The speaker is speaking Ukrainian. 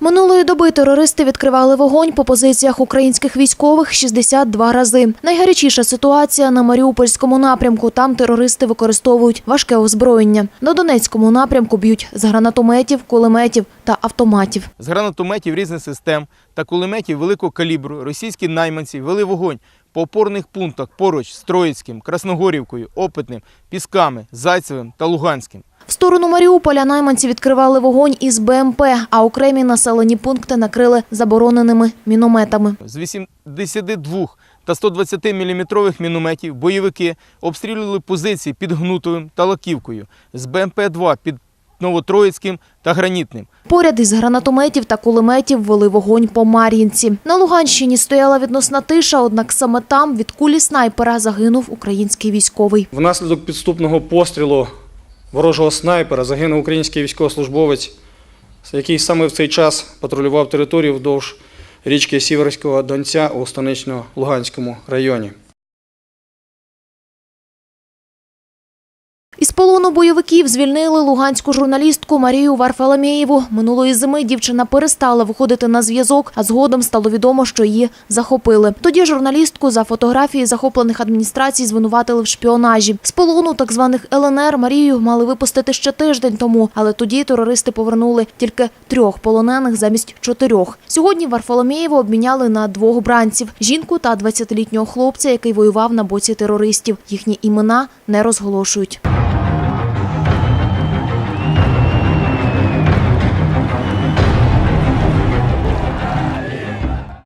Минулої доби терористи відкривали вогонь по позиціях українських військових 62 рази. Найгарячіша ситуація на Маріупольському напрямку. Там терористи використовують важке озброєння. На Донецькому напрямку б'ють з гранатометів, кулеметів та автоматів. З гранатометів різних систем та кулеметів великого калібру російські найманці вели вогонь по опорних пунктах поруч з Троїцьким, Красногорівкою, Опитним, Пісками, Зайцевим та Луганським. В сторону Маріуполя найманці відкривали вогонь із БМП, а окремі населені пункти накрили забороненими мінометами. З 82 та 120 мм мінометів бойовики обстрілювали позиції під Гнутовим та Лаківкою, з БМП-2 під Новотроїцьким та Гранітним. Поряд із гранатометів та кулеметів вели вогонь по Мар'їнці. На Луганщині стояла відносна тиша, однак саме там від кулі снайпера загинув український військовий. Внаслідок підступного пострілу ворожого снайпера загинув український військовослужбовець, який саме в цей час патрулював територію вдовж річки Сіверського Донця у станично-Луганському районі. Із полону бойовиків звільнили луганську журналістку Марію Варфоломєєву. Минулої зими дівчина перестала виходити на зв'язок, а згодом стало відомо, що її захопили. Тоді журналістку за фотографії захоплених адміністрацій звинуватили в шпіонажі. З полону так званих ЛНР Марію мали випустити ще тиждень тому, але тоді терористи повернули тільки трьох полонених замість чотирьох. Сьогодні Варфоломєєву обміняли на двох бранців – жінку та 20-літнього хлопця, який воював на боці терористів. Їхні імена не розголошують.